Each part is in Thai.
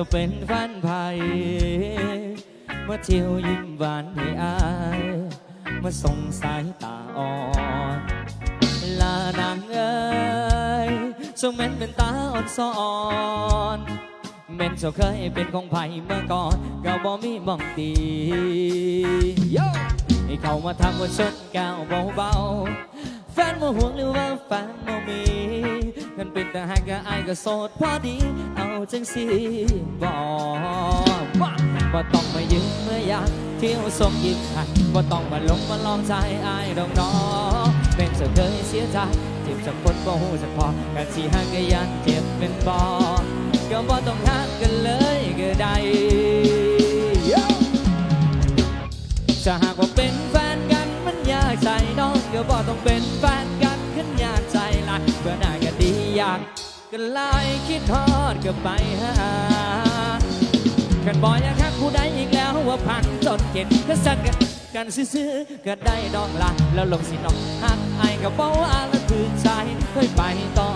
จะเป็นแฟนไผ่มาเที่ยวยิ้มหวานให้อายมาส่งสายตาอ่อนลานางเอ้ยทรงแม่นเป็นตาอ่อนสอนแม่นเจ้าเคยเป็นของไผ่เมื่อก่อนก็บ่มีมองดีให้เขามาทำว่าชนแก้วเบาๆแฟนโมห่วงหรือว่าแฟนโมมี กันเป็นแต่หากก็อายก็โสดพอดี เอาจังสิบอกว่าต้องมายืมเมื่อยากเที่ยวส่งยิ้มให้บ่ต้องมาลงมาลองใจอายดอกน้องเป็นเจ้าเคยเสียใจเจ็บจากคนบ่หูจักพอกันสิหักก็ยันเจ็บเป็นบ่ก็บ่ต้องหักกันเลยก็ได้จะหากว่าเป็นแฟนกันมันยากใจน้องก็บ่ต้องเป็นแฟน อยากก็ไล่คิดทอดก็ไปหากันบ่อยากหักผู้ใดอีกแล้วว่าพันจนเก็บก็สักกันซื้อๆก็ได้ดอกละแล้วลงสิน้องหักไอ้ก็บอกว่าแล้วถือใจค่อยไปต่อ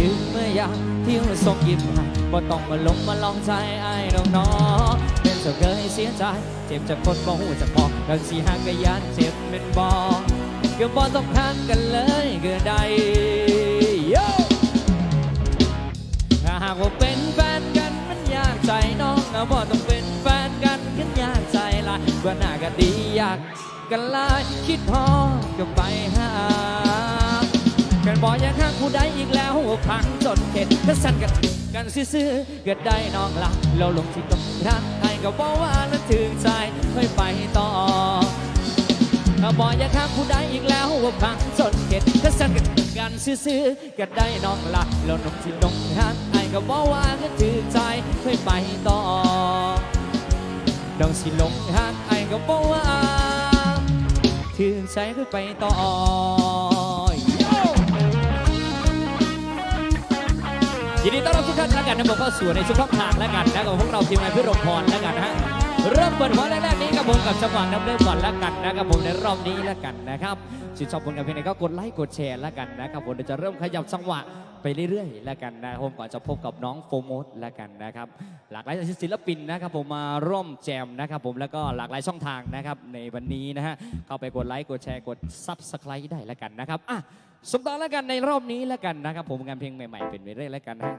ต้องมายืมมาอยากเที่ยวส่งยิ้มให้บ่ต้องมาลงมาลองใจไอ้น้องน้องเป็นเจ้าเคยเสียใจ เจ็บจากคนบ่หูจักพอกันสิหักก็ยานเจ็บเป็นบ่ก็บ่ต้องหักกันเลยก็ได้ Yo! ถ้าหากว่าเป็นแฟนกันมันยากใจน้องนะบ่ต้องเป็นแฟนกันขึ้นยากใจละว่าหน้าก็ดีอยากกันลายคิดพอก็ไปหา บอกอยากหักผู้ใดอีกแล้วหัวพังจนเข็ดก็สั่นกันกันซื่อๆก็ได้น้องละเราลงที่ตรงรักให้ก็บอกว่านั้นถึงใจค่อยไปต่อบอกอยากหักผู้ใดอีกแล้วว่าพังจนเข็ดก็สั่นกันกันซื่อๆก็ได้น้องละแล้วนกที่ลงหักไอ้ก็บอกว่าก็ถือใจค่อยไปต่อน้องสิลงหักไอ้ก็บอกว่าถือใจค่อยไปต่อ ยินดีต้อนรับทุกท่านแล้วกันนะผมเข้าสู่ในช่วงทางแล้วกันนะกับพวกเราทีมงานพิรมพรแล้วกันนะฮะ เริ่มเปิดหัวแรกๆนี้กับผมกับจังหวะน้ำเริ่มก่อนแล้วกันนะครับผมในรอบนี้แล้วกันนะครับชื่นชอบผลงานเพลงไหนก็กดไลค์กดแชร์แล้วกันนะครับผมเดี๋ยวจะเริ่มขยับจังหวะไปเรื่อยๆแล้วกันนะครับผมก่อนจะพบกับน้องโฟมดแล้วกันนะครับหลากหลายศิลปินนะครับผมมาร่วมแจมนะครับผมแล้วก็หลากหลายช่องทางนะครับในวันนี้นะฮะเข้าไปกดไลค์กดแชร์กดซับสไครต์ได้แล้วกันนะครับอะสมต่อแล้วกันในรอบนี้แล้วกันนะครับผมงานเพลงใหม่ๆเป็นไปเรื่อยแล้วกันนะ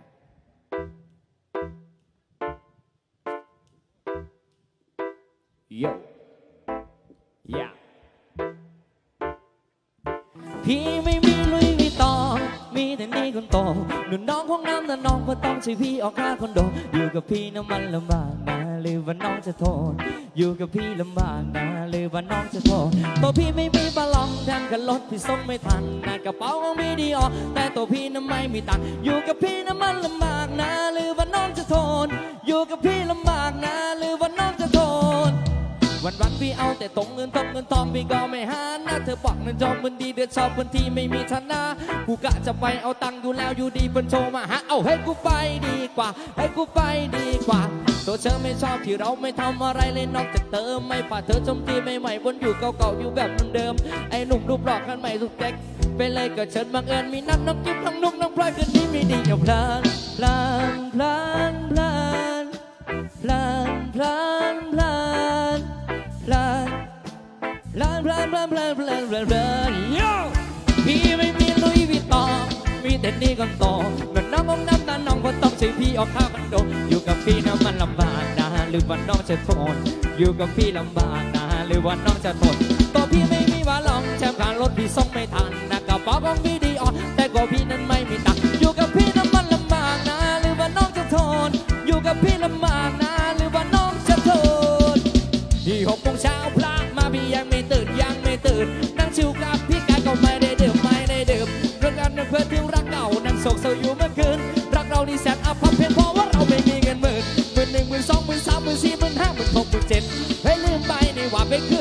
โยยาพี่ไม่มีลุยมีต่อมีแต่นี่คนโตหนุนน้องของน้ำแต่น้องก็ต้องใช้พี่ออกค่าคอนโด อยู่กับพี่น้ำมันลำบากนะหรือว่าน้องจะทษอยู่กับพี่ลำบากนะหรือว่าน้องจะทษตัวพี่ไม่มีบาลองแทนกับรถพี่ส่งไม่ทันนะกระเป๋าก็มีดีออกแต่ตัวพี่น้ำไม่มีตังค์อยู่กับพี่น้ำมันลำบากนะหรือว่าน้องจะทษอยู่กับพี่ลำบากนะหรือว่าน้อง วันวันพี่เอาแต่ตรงเงินทองเงินทองพี่ก็ไม่หานะเธอบอกเงินจองมันดีเดือดชอบคนที่ไม่มีฐานะกูกะจะไปเอาตังค์อยู่แล้วอยู่ดีเป็นโทรมาหาเอาให้กูไปดีกว่า ให้กูไปดีกว่าตัวเธอไม่ชอบที่เราไม่ทำอะไรเลยนอกจากเติมไม่ป่าเธอจมตีไม่ใหม่วนอยู่เก่าๆอยู่แบบเดิมๆไอ้หนุ่มรูปหล่อกันใหม่ทุกแก๊กไปเลยก็เชิญบังเอิญมีนัดน้องจิ๊บน้องนุ๊กน้องพลอยคืนนี้ไม่ดีเอาพลานพลานพลานพลานพลานพลานพลาน ลานพลานพลานพลานพลานพลานลานพลานโยพี่ไม่มีลุยวิตตองมีแต่นี่คนโตเงินน้องของน้ำตาน้องก็ต้องใช้พี่ออกค่าคอนโดอยู่กับพี่น้ำมันลำบากนะหรือว่าน้องจะทนอยู่กับพี่ลำบากนะหรือว่าน้องจะทนตัวพี่ไม่มีว่าลองแชมป์การรถพี่ส่งไม่ทันนะกระเป๋าของพี่ื่นสี่หมื่นห้าหมื่นหกหมื่นเจ็ดให้ลืมไปในว่าเป็นคือ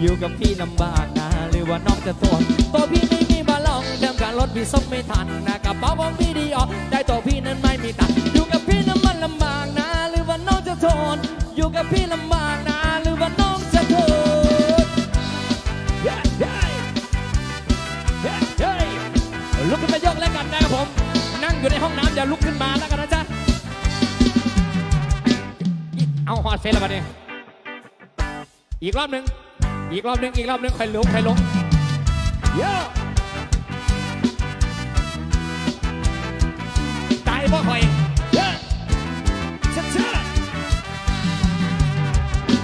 อยู่กับพี่ลำบากนะหรือว่าน้องจะทนตัวพี่ไม่มีบาลองเดิมการรถพี่ส่งไม่ทันนะกระเป๋าผมพี่ดีออกได้ตัวพี่นั้นไม่มีตังค์อยู่กับพี่น้ำมันลำบากนะหรือว่าน้องจะทนอยู่กับพี่ลำบากนะหรือว่าน้องจะทนเย้เย้เย้เย้ลุกขึ้นมายกแล้วกันนะครับผม นั่งอยู่ในห้องน้ำอย่าลุกขึ้นมาแล้วกันนะจ๊ะเอาฮอดเฟซแล้วบัดนี้อีกรอบหนึ่ง อีกรอบหนึ่งอีกรอบหนึ่งใครลงใครลงเยอะตายบ่คอยเยอะชัดชา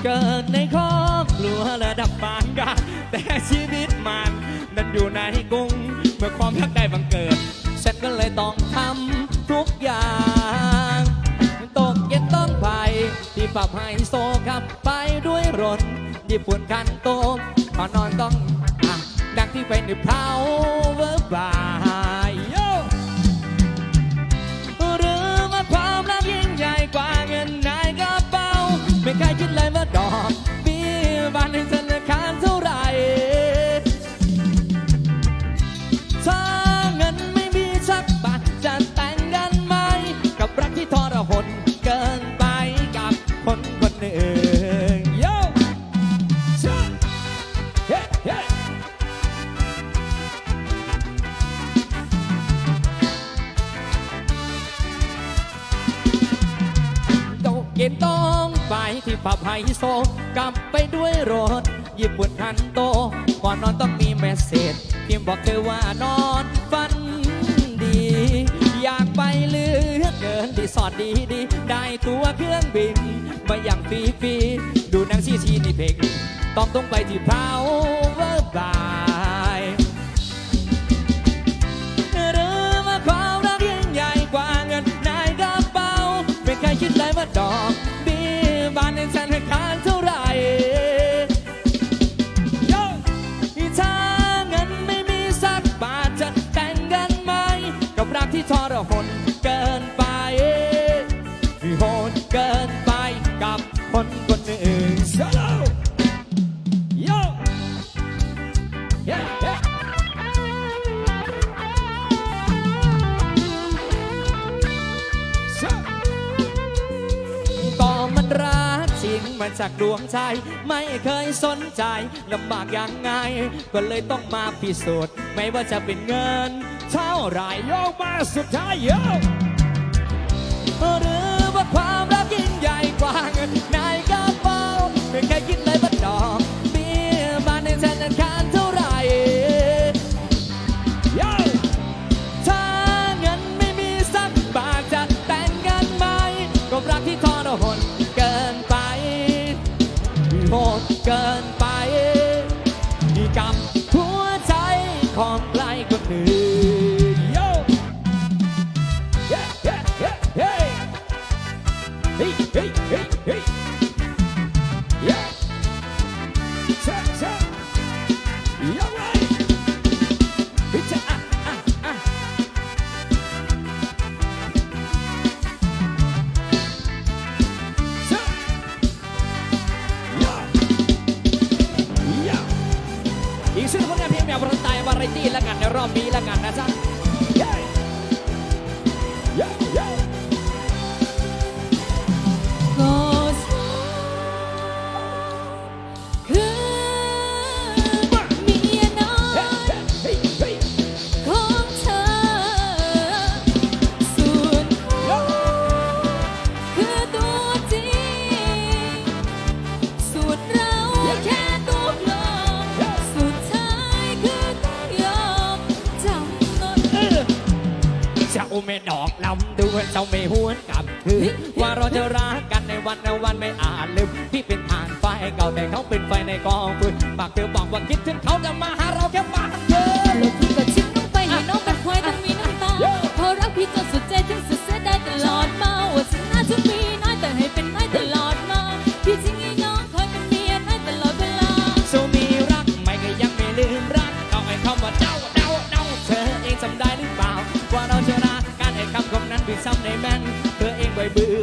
เกิดในครอบครัวระดับปานกลางแต่ชีวิตมันนั้นอยู่ในกรุงเมื่อความรักได้บังเกิดฉันก็เลยต้องทำทุกอย่างตกเย็นต้องไปที่ปรับให้โซขับไปด้วยรถ ญี่ปุ่นคันโตพอนอนต้องอดังที่เป็นเผาเวอร์บา ที่ผับไฮโซกลับไปด้วยรถญี่ปุ่นคันโต ก่อนนอนต้องมีเมสเซจพิมพ์บอกเธอว่านอนฝันดี อยากไปเลือเกินที่สอดดีดี ได้ตัวเครื่องบิน มาอย่างฟรีฟรีดูหนังซีซีนี่เพลงต้องต้องไปที่พาเวอร์บาย จากดวงใจ ไม่เคยสนใจลำบากอย่างไง ก็เลยต้องมาพิสูจน์ไม่ว่าจะเป็นเงิน เท่าไรโยกมาสุดท้ายโยกหรือว่าความรักยิ่งใหญ่กว่าเงินในกระเป๋าไม่เคยคิด 敢 ดอกลำดวนเจ้าไม่หวนกลับคือว่าเราจะรักกันในวันในวันไม่อาจลืมพี่เป็นทานไฟเก่าแต่เขาเป็นไฟในกองฟืนปากเธอบอกว่าคิดถึงเขาจะมาหาเราแค่ปากเธอ ผิดซ้ำในแม่งเธอเองบ่อยเบื่อ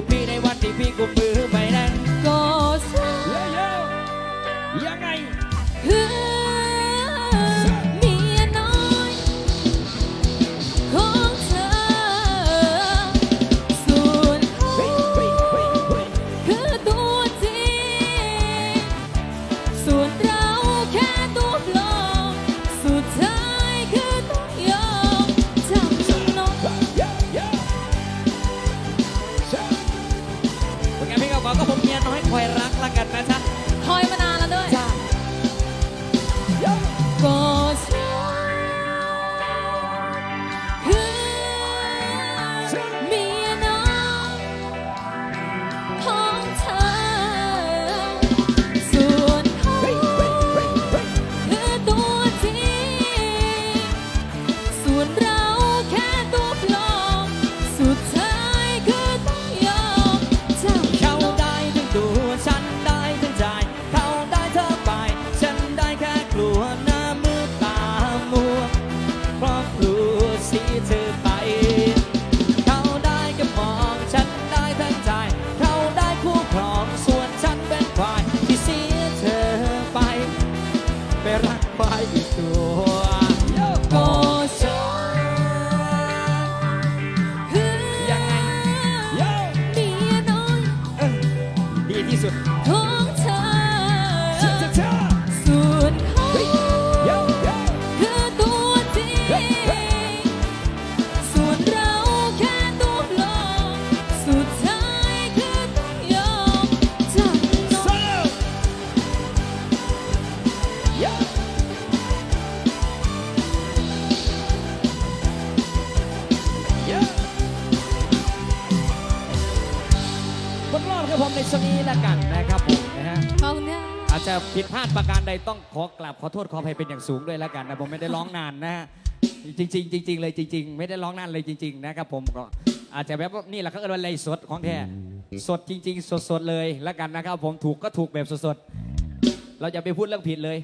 กับผมในช่วงนี้ละกันนะครับผมนะฮะขอบคุณค่ะอาจจะผิดพลาดประการใดต้องขอกลับขอโทษขออภัยเป็นอย่างสูงด้วยละกันนะผมไม่ได้ร้องนานนะฮะจริงจริง ๆ เลยจริง ๆ ไม่ได้ร้องนานเลยจริง ๆ นะครับผมก็อาจจะแบบว่านี่แหละเขาเรียกว่าไสดของแท้สดจริง ๆ สดๆเลยละกันนะครับผมถูกก็ถูกแบบสดๆเราจะไปพูดเรื่องผิดเลย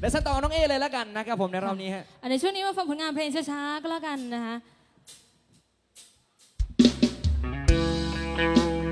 แล้วสตอน้องเอเลยละกันนะครับผมในรอบนี้ฮะในช่วงนี้มาฟังผลงานเพลงช้าๆก็แล้วกันนะคะ Thank you.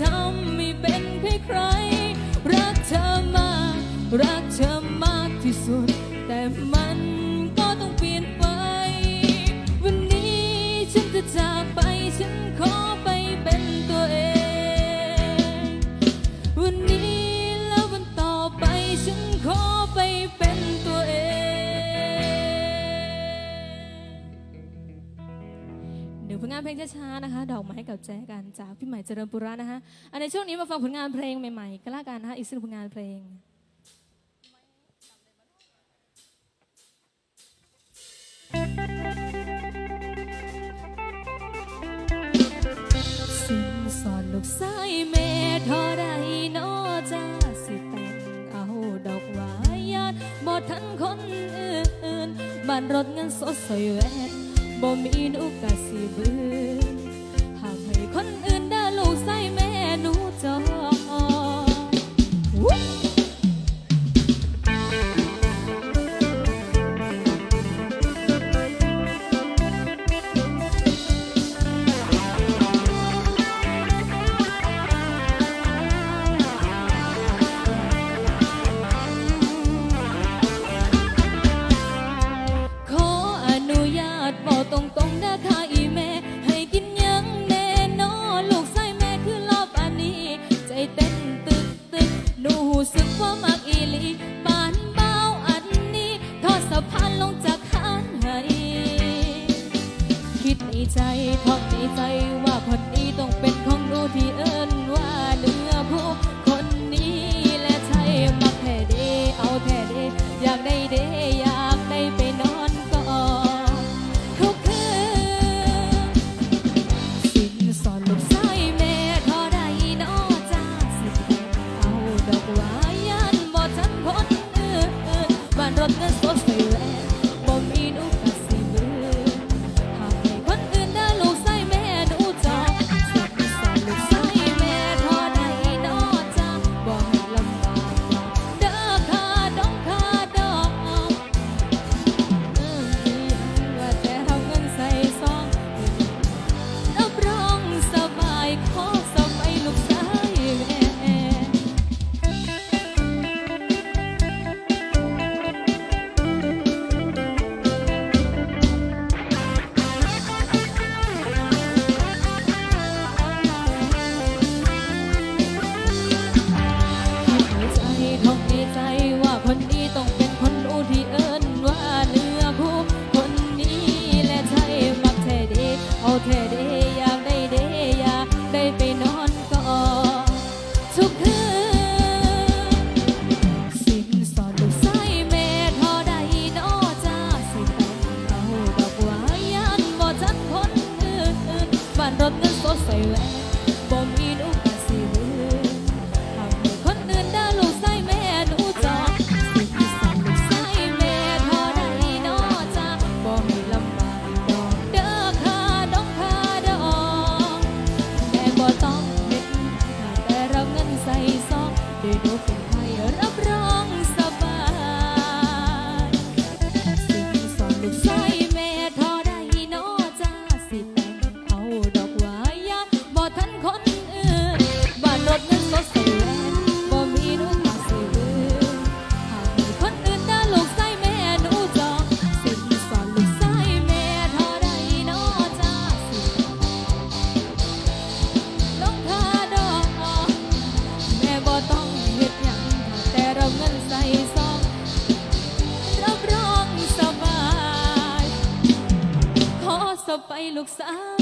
ทำไม่เป็นแค่ใคร เพลงช้าๆนะคะ ดอกไม้กับแจกันจากพี่ใหม่เจริญปุระนะคะอันในช่วงนี้มาฟังผลงานเพลงใหม่ๆก็และกันนะคะอีกสักผลงานเพลงสิ่งสอนลูกสายแม่ทอไรนอจ้าสิแต่งเอาดอกวายาดบอดทันคนอื่นบานรถเงินสดใสแวน บ่มีนุกกะสิบืนหากให้คนอื่นได้ลูกใส่แม่หนูจอง ไปลูกสาว